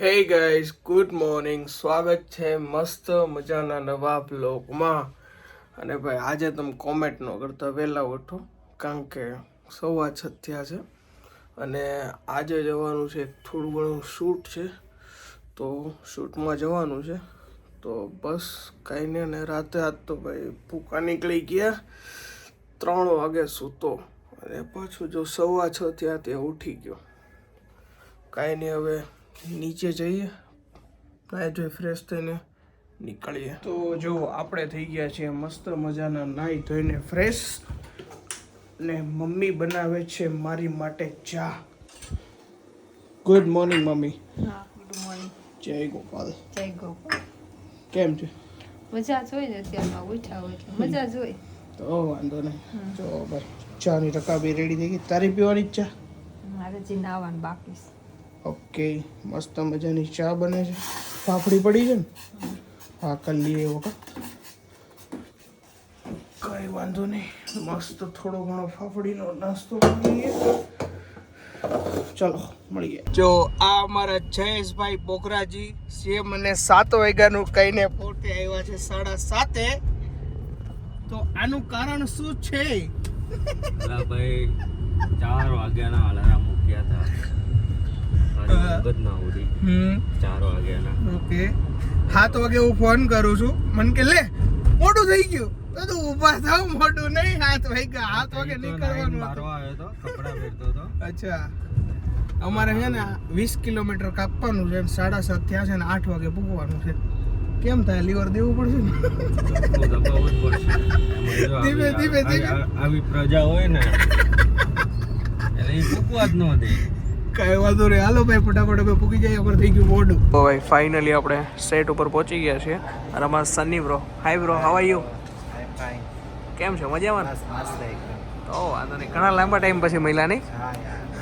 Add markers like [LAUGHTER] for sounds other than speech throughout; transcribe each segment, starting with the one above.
Hey guys good morning સ્વાગત છે મસ્ત મજાના નવા બ્લોગમાં અને ભાઈ, આજે તમે કોમેન્ટ ન કરતા, વહેલા ઉઠો. કારણ કે સવા છ થયા છે. અને આજે જવાનું છે, થોડું ઘણું શૂટ છે. તો શૂટમાં જવાનું છે. તો બસ કાંઈ નહીં, અને રાતે આજ તો ભાઈ ભૂકા નીકળી ગયા. ત્રણ વાગે સૂતો. અને પાછું જો સવા છ થયા તે ઉઠી ગયો. કાંઈ નહીં, હવે નીચે જઈએ. નાહી ધોઈ ફ્રેશ થઈને નીકળીએ. તો જો આપણે થઈ ગયા છીએ મસ્ત મજાના નાહી ધોઈને ફ્રેશ ને મમ્મી બનાવે છે મારી માટે ચા. Good morning mummy. હા ગુડ મોર્નિંગ જય ગોપાલ. જય ગોપાલ. કેમ છે? મજા જોઈ ને અત્યારમાં ઉઠા હોય મજા જોઈ. તો વાંધો નહીં. જો ભાઈ ચાની રકાબી રેડી થઈ ગઈ? તારી પીવાની ચા? મારે જે નાવાનું બાકી છે. ઓકે, મસ્ત મજાની ચા બને છે. ફાફડી પડી છે ને? હા, કરી લઈએ એવો કઈ વાંધો નહીં. મસ્ત થોડો ઘણો ફાફડીનો નાસ્તો કરીએ. ચલો, મળીએ. જો, આ અમારા જયેશભાઈ બોગરાજી, જે મને સાત વાગ્યાનું કહીને પોતે આવ્યા છે સાડા સાતે. તો આનું કારણ શું છે? ભાઈ, ચાર વાગ્યાના અલાર્મ મૂક્યા હતા. ઓકે. સાત વાગે હું ફોન કરું છું. મને કે લે મોટું થઈ ગયું. તો ઊભા થાવ મોટું નહીં હાથ વાગ્યા. હાથ વાગે હતો. અચ્છા. અમારે છે ને વીસ કિલોમીટર કાપવાનું છે સાડા સાત થયા છે ને આઠ વાગે પૂગવાનું છે. કેમ થાય લીવર દેવું પડશે ધીમે, આવી- ધીમે, ધીમે. આવી- પ્રજા હોય ને એટલે એ ફૂકવા જ ન દે. કાંઈ વાંધો નહીં. હાલો ભાઈ ફટાફટ અમે પૂકી જાય અમારે થઈ ગયું મોડું. ભાઈ ફાઇનલી આપણે સેટ ઉપર પહોંચી ગયા છીએ. અને અમારા Sunny bro hi bro how are you કેમ છો? મજામાં? તો વાંધો નહીં. ઘણા લાંબા ટાઈમ પછી મળ્યા નહીં?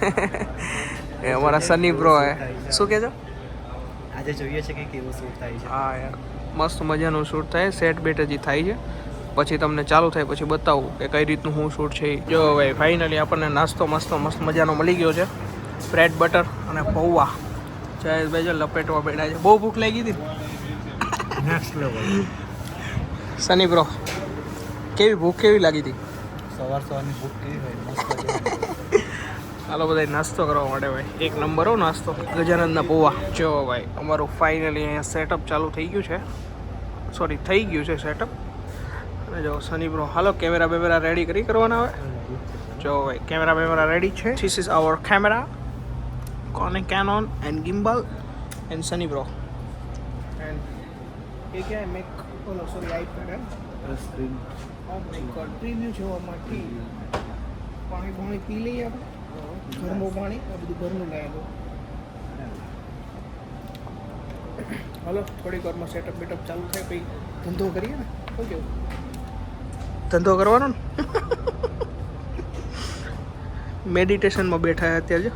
[LAUGHS] એ અમારા સની બ્રો હે શું કહેજો આજે જોઈએ છે કે કેવું શૂટ થાય છે. હા યાર. મસ્ત મજાનું શૂટ થાય. સેટ બેટ હજી થાય છે. પછી તમને ચાલુ થાય પછી બતાવું કે કઈ રીતનું શું શૂટ છે જો ભાઈ ફાઇનલી આપણને નાસ્તો મસ્તો મસ્ત મજાનો મળી ગયો છે. બ્રેડ બટર અને પૌવા. જયેશભાઈ જો લપેટવા બેઠા છે. બહુ ભૂખ લાગી હતી નેક્સ્ટ લેવલ સની બ્રો કેવી ભૂખ કેવી લાગી હતી? સવાર સવારની ભૂખ કેવી હોય? ચાલો બધા નાસ્તો કરવા માટે ભાઈ. એક નંબર હો નાસ્તો. ગજાનંદના પૌવા. જો ભાઈ અમારું ફાઇનલી અહીંયા સેટઅપ ચાલુ થઈ ગયું છે. સોરી થઈ ગયું છે સેટઅપ અને જો સની બ્રો હાલો કેમેરા બેમેરા રેડી કરી કરવાના આવે જો. ભાઈ કેમેરા બેમેરા રેડી છે. ધીસ ઇઝ અવર કેમેરા કોને Canon and gimbal and Sunny bro and એ क्या है મેક ઓલો સોરી આઈપેડ હે screen oh my god premium જોવા માટે પાણી પાણી પી લઈએ આપણે ઘરનું પાણી આ બધું ઘરનું લાયેલું હલો થોડીક વારમાં સેટઅપ બેટઅપ ચાલુ થાય પછી ધંધો કરીએ ને શું કેવું ધંધો કરવાનો ને [LAUGHS] મેડિટેશનમાં બેઠા છે અત્યારે જો.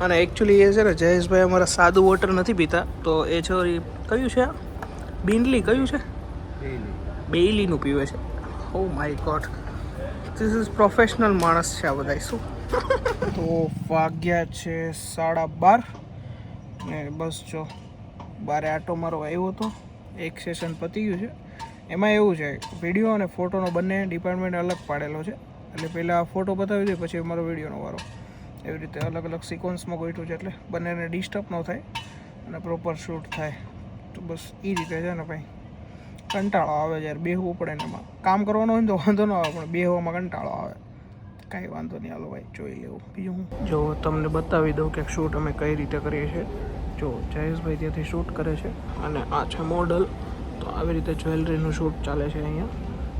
અને એકચ્યુઅલી એ છે ને, જયેશભાઈ અમારા સાદું વોટર નથી પીતા. તો એ છે એ કયું છે બિંડલી કયું છે? બેઇલીનું પીવે છે. ઓ my god this is professional માણસ છે આ બધા શું? તો વાગ્યા છે સાડા બાર. ને બસ જો, બારે આટો મારો આવ્યો હતો એક સેશન પતી ગયું છે. એમાં એવું છે વીડિયો અને ફોટોનો બંને ડિપાર્ટમેન્ટ અલગ પાડેલો છે. એટલે પહેલાં ફોટો બતાવી દે, પછી મારો વિડીયોનો વારો. એવી રીતે અલગ અલગ સિક્વન્સમાં ગોઠવું છે એટલે બંનેને ડિસ્ટર્બ ન થાય અને પ્રોપર શૂટ થાય. તો બસ એ રીતે છે ને ભાઈ, કંટાળો આવે જ્યારે બેહવું પડે ને એમાં. કામ કરવાનું હોય ને તો વાંધો ન આવે, પણ બેહવામાં કંટાળો આવે. કાંઈ વાંધો નહીં, હાલો ભાઈ, જોઈ લેવું. બીજું હું? જો તમને બતાવી દઉં કે શૂટ અમે કઈ રીતે કરીએ છીએ. જો જયેશભાઈ ત્યાંથી શૂટ કરે છે અને આ છે મોડલ તો આવી રીતે જ્વેલરીનું શૂટ ચાલે છે અહીંયા.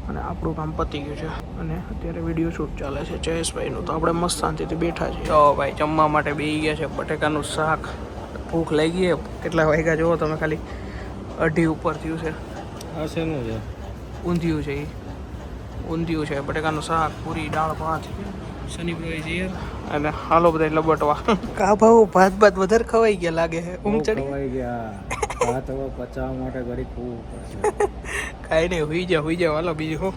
અને આપણું કામ પતી ગયું છે. અને અત્યારે વીડિયો શૂટ ચાલે છે જયેશભાઈનું. તો આપણે મસ્ત શાંતિથી બેઠા છીએ. તો ભાઈ જમવા માટે બેસી ગયા છે. બટેકાનું શાક. ભૂખ લઈ ગઈ કેટલા વાગ્યા જુઓ તમે ખાલી? અઢી ઉપર થયું છે. આ શેનું છે? ઊંધિયું છે એ ઊંધિયું છે. બટેકાનું શાક પૂરી દાળ ભાત. શનિભાઈ છે અને હાલો બધા લબટવા કા ભાવ ભાત ભાત વધારે ખવાઈ ગયા લાગે છે? ઊંઘ ચડી ગયા. ભાત હવે પચાવવા માટે ઘડી ખૂબ કાંઈ નહીં હુઈ જાવ હુઈ જાવ હાલો બીજું હો.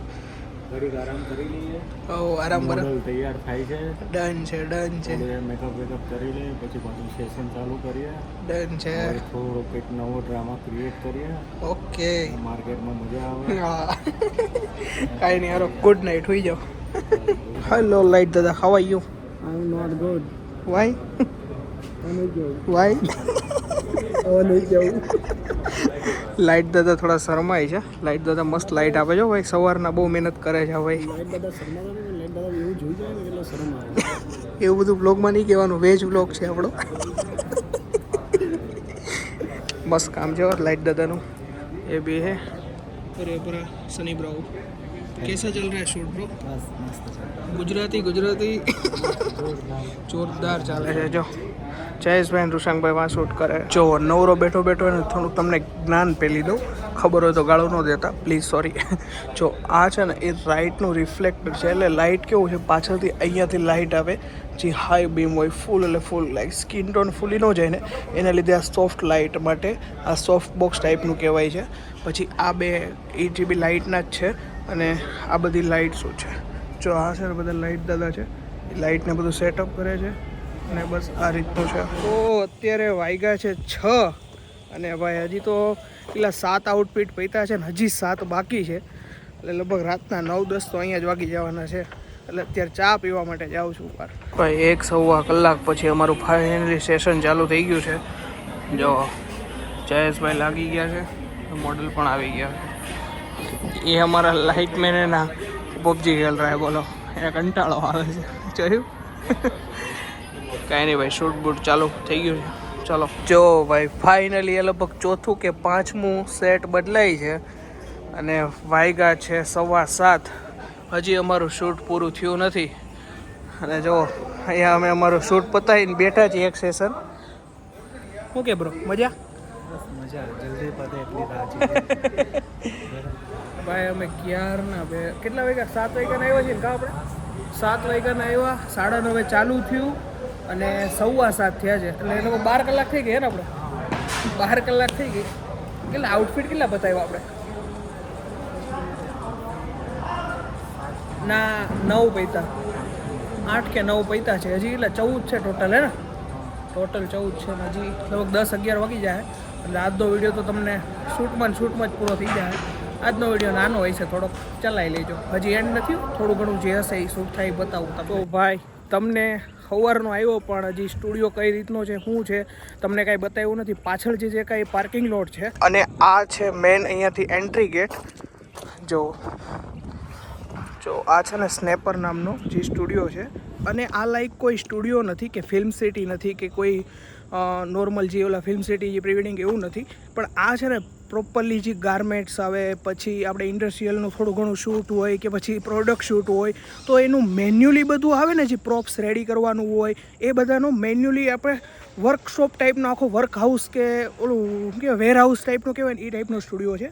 ઘડીક આરામ કરી લઈએ. ઓ આરામ બરાબર તૈયાર થાય છે. ડન છે ડન છે. મેકઅપ વેકઅપ કરી લઈએ પછી પાછું સેશન ચાલુ કરીએ. ડન છે. થોડો કંઈક નવો ડ્રામા ક્રિએટ કરીએ. ઓકે. માર્કેટમાં મજા આવે. હા. કાંઈ નહીં હારો ગુડ નાઇટ હોઈ જાઓ. હેલો લાઈટ દાદા how are you I am not good why તમે જો જવું. લાઇટ દાદા થોડા શરમાય છે. લાઈટ દાદા મસ્ત લાઇટ આપે છે ભાઈ. સવારના બહુ મહેનત કરે છે ભાઈ. એવું બધું બ્લોગમાં નહીં કહેવાનું. વેજ બ્લોગ છે આપણો. મસ્ત કામ છે લાઈટ દાદાનું. એ બી હે. અરે પૂરા સની બ્રો कैसा चल रहा है शूट ब्रो બસ મસ્ત છે ગુજરાતી ગુજરાતી જોરદાર ચાલે છે જો જયેશભાઈ અને ઋષાંકભાઈ વાં શૂટ કરે જો નવરો બેઠો બેઠો એને થોડું તમને જ્ઞાન પેલી દઉં ખબર હોય તો ગાળો ન દેતા પ્લીઝ સોરી જો આ છે ને એ લાઇટનું રિફ્લેક્ટર છે એટલે લાઇટ કેવું છે પાછળથી અહીંયાથી લાઇટ આવે જે હાઈ બીમ હોય ફૂલ એટલે ફૂલ લાઈક સ્કિન ટોન ફૂલી ન જાય ને એના લીધે આ સોફ્ટ લાઇટ માટે આ સોફ્ટ બોક્સ ટાઈપનું કહેવાય છે પછી આ બે એ જે બી લાઇટના જ છે અને આ બધી લાઇટ્સો છે. જો આ છે બધા લાઇટ દાદા છે, એ લાઇટને બધું સેટઅપ કરે છે અને બસ આ રીતનું છે. તો અત્યારે વાગ્યા છે છ અને ભાઈ હજી તો પેલા સાત આઉટફિટ પૈતા છે ને હજી સાત બાકી છે. એટલે લગભગ રાતના નવ, દસ તો અહીંયા જ વાગી જવાના છે. એટલે અત્યારે ચા પીવા માટે જાઉં છું ઉપર ભાઈ, એક સવા કલાક પછી અમારું ફાઇનલી સેશન ચાલુ થઈ ગયું છે. જો જયેશભાઈ લાગી ગયા છે મોડલ પણ આવી ગયા છે. ये हमारा लाइट मैन है ना पबजी खेल रहा है बोलो એને કંટાળો આવે છે જોયું કાંઈ નહીં ભાઈ શૂટ બૂટ ચાલુ થઈ ગયું છે ચલો જો ભાઈ ફાઇનલી એ લગભગ ચોથું કે પાંચમું સેટ બદલાય છે અને વાયગા છે સવા સાત હજી અમારું શૂટ પૂરું થયું નથી અને જો અહીંયા અમે અમારું શૂટ પતાવીને બેઠા છીએ એક સેશન ઓકે બ્રો મજા બસ મજા જલ્દી પતે એટલી રાહ [LAUGHS] ભાઈ, અમે ક્યારના બે? કેટલા વાગ્યા? સાત વાગ્યાના આવ્યા છીએ ને કા આપણે? સાત વાગ્યાના આવ્યા, સાડા નવે ચાલુ થયું અને સવા સાત થયા છે. એટલે એ લોકો બાર કલાક થઈ ગઈ ને આપણે? બાર કલાક થઈ ગઈ. કેટલા આઉટફિટ કેટલા બતાવ્યા આપણે? ના, નવ પૈતા. આઠ કે નવ પૈતા છે. હજી એટલે ચૌદ છે ટોટલ હે ને? ટોટલ ચૌદ છે ને હજી લગભગ દસ અગિયાર વાગી જાય. એટલે આજનો વીડિયો તો તમને શૂટમાં શૂટમાં જ પૂરો થઈ જાય. આજનો વીડિયો નાનો હોય છે, થોડોક ચલાવી લેજો. હજી એન્ડ નથી થોડું ઘણું જે હશે એ શૂટ થાય બતાવું તો ભાઈ, તમને સવારનો આવ્યો, પણ હજી સ્ટુડિયો કઈ રીતનો છે, શું છે, તમને કાંઈ બતાવ્યું નથી. પાછળ જે જે કાંઈ પાર્કિંગ લોટ છે, અને આ છે મેન અહીંયાથી એન્ટ્રી ગેટ જો જો, આ છે ને સ્નેપર નામનો જે સ્ટુડિયો છે. અને આ લાઈક કોઈ સ્ટુડિયો નથી કે ફિલ્મ સિટી નથી કે કોઈ નોર્મલ જે ઓલા ફિલ્મ સિટી જે પ્રિવેડિંગ એવું નથી. પણ આ છે ને પ્રોપરલી જે ગાર્મેન્ટ્સ આવે, પછી આપણે ઇન્ડસ્ટ્રીયલનું થોડું ઘણું શૂટ હોય કે પછી પ્રોડક્ટ શૂટ હોય, તો એનું મેન્યુઅલી બધું આવે ને જે પ્રોપ્સ રેડી કરવાનું હોય, એ બધાનું મેન્યુઅલી આપણે વર્કશોપ ટાઈપનો આખો વર્ક હાઉસ કે ઓલું કે વેર હાઉસ ટાઈપનું કહેવાય ને એ ટાઈપનો સ્ટુડિયો છે.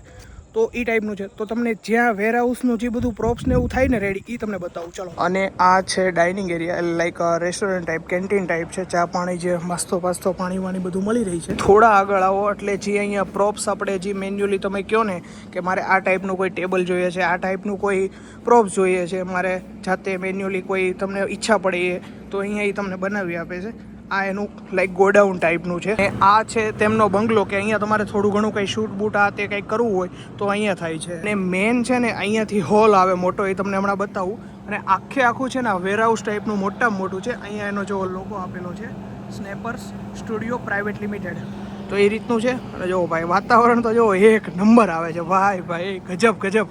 તો એ ટાઈપનું છે. તો તમને જ્યાં વેર હાઉસનું જે બધું પ્રોપ્સ ને એવું થાય ને રેડી એ તમને બતાવું. ચલો. અને આ છે dining area like restaurant type canteen type છે. ચા પાણી જે મસ્તો પાસ્તો પાણી વાણી બધું મળી રહી છે. થોડા આગળ આવો એટલે જે અહીંયા પ્રોપ્સ આપણે જે મેન્યુઅલી તમે કહો ને, કે મારે આ ટાઈપનું કોઈ ટેબલ જોઈએ છે, આ ટાઈપનું કોઈ પ્રોપ્સ જોઈએ છે, મારે જાતે મેન્યુઅલી કોઈ તમને ઈચ્છા પડે એ, તો અહીંયા એ તમને બનાવી આપે છે. આ એનું લાઈક ગોડાઉન ટાઈપનું છે. આ છે તેમનો બંગલો કે અહીંયા તમારે થોડું ઘણું કંઈ શૂટ બૂટ આ તે કંઈક કરવું હોય તો અહીંયા થાય છે. અને મેન છે ને અહીંયાથી હોલ આવે મોટો, એ તમને હમણાં બતાવું. અને આખે આખું છે ને વેરહાઉસ ટાઈપનું મોટામાં મોટું છે. અહીંયા એનો જો લોગો આપેલો છે. સ્નેપર્સ સ્ટુડિયો પ્રાઇવેટ લિમિટેડ તો એ રીતનું છે. અને જો ભાઈ વાતાવરણ તો જો એક નંબર આવે છે. ભાઈ ભાઈ, ગજબ ગજબ.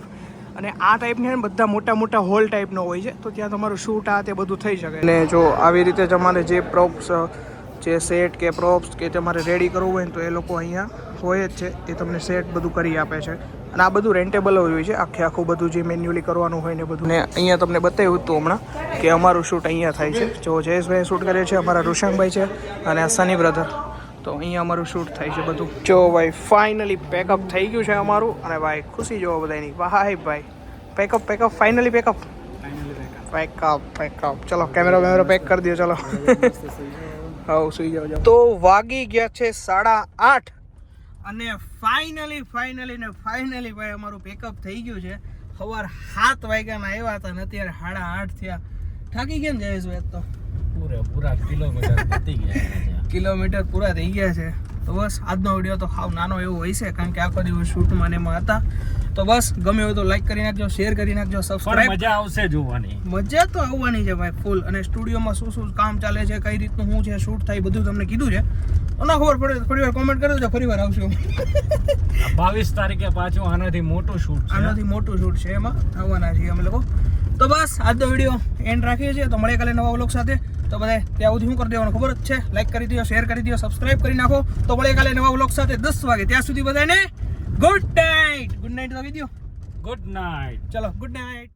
અને આ ટાઈપની બધા મોટા મોટા હોલ ટાઈપનો હોય છે. તો ત્યાં તમારું શૂટ આ તે બધું થઈ શકે. અને જો આવી રીતે તમારે જે પ્રોપ્સ જે સેટ કે પ્રોપ્સ કે તમારે રેડી કરવું હોય તો એ લોકો અહીંયા હોય જ છે. એ તમને સેટ બધું કરી આપે છે. અને આ બધું રેન્ટેબલ હોય છે. આખે આખું બધું જે મેન્યુઅલી કરવાનું હોય ને બધું. ને અહીંયા તમને બતાવ્યું હતું હમણાં કે અમારું શૂટ અહીંયા થાય છે. જો જયેશભાઈ શૂટ કરે છે, અમારા ઋષાંકભાઈ છે અને સની બ્રધર તો અહીંયા અમારું શૂટ થાય છે બધું. જો ભાઈ ફાઇનલી પેકઅપ થઈ ગયું છે અમારું. અને ભાઈ ખુશી જોવો બધાની. ભાઈ. ભાઈ packup packup finally packup packup packup ચલો કેમેરા વેમેરા પેક કરી દો ચલો. હવ સુઈ જાઓ તો વાગી ગયા છે સાડા આઠ. અને ફાઇનલી ફાઇનલી ને ફાઇનલી ભાઈ અમારું પેકઅપ થઈ ગયું છે. સવાર સાત વાગ્યાના આવ્યા હતા ને અત્યારે સાડા આઠ થયા. થાકી ગયા ને જયેશભાઈ આજ તો? પૂરે પૂરા કિલોમીટર પતી ગયા કિલોમીટર પૂરા થઈ ગયા છે. તો બસ આજનો વીડિયો તો હાવ નાનો એવો હોય છે કારણ કે આખો દિવસ શૂટમાં ને એમાં હતા. તો બસ ગમે હોય તો લાઈક કરી નાખજો શેર કરી નાખજો સબસ્ક્રાઇબ મજા આવશે જોવાની. મજા તો આવવાની છે ભાઈ ફૂલ અને સ્ટુડિયોમાં શું શું કામ ચાલે છે કઈ રીતનું શું છે શૂટ થાય બધું તમને કીધું છે. ના ખબર પડે ફરી વાર કોમેન્ટ કરી દેજો ફરી વાર આવશું બાવીસ તારીખે પાછું આનાથી મોટું શૂટ આનાથી મોટું શૂટ છે એમાં આવવાના છીએ અમે લોકો. તો બસ આજનો વીડિયો એન્ડ રાખીએ છીએ. તો મળે કાલે નવા વ્લોગ સાથે. તો બધા ત્યાં સુધી શું કરી દેવાનું ખબર જ છે? લાઈક કરી દો શેર કરી દો સબસ્ક્રાઇબ કરી નાખો. તો મળે કાલે નવા બ્લોગ સાથે દસ વાગે. ત્યાં સુધી બધાને ગુડ નાઇટ ગુડ નાઇટ કહી દો ગુડ નાઇટ ચલો ગુડ નાઇટ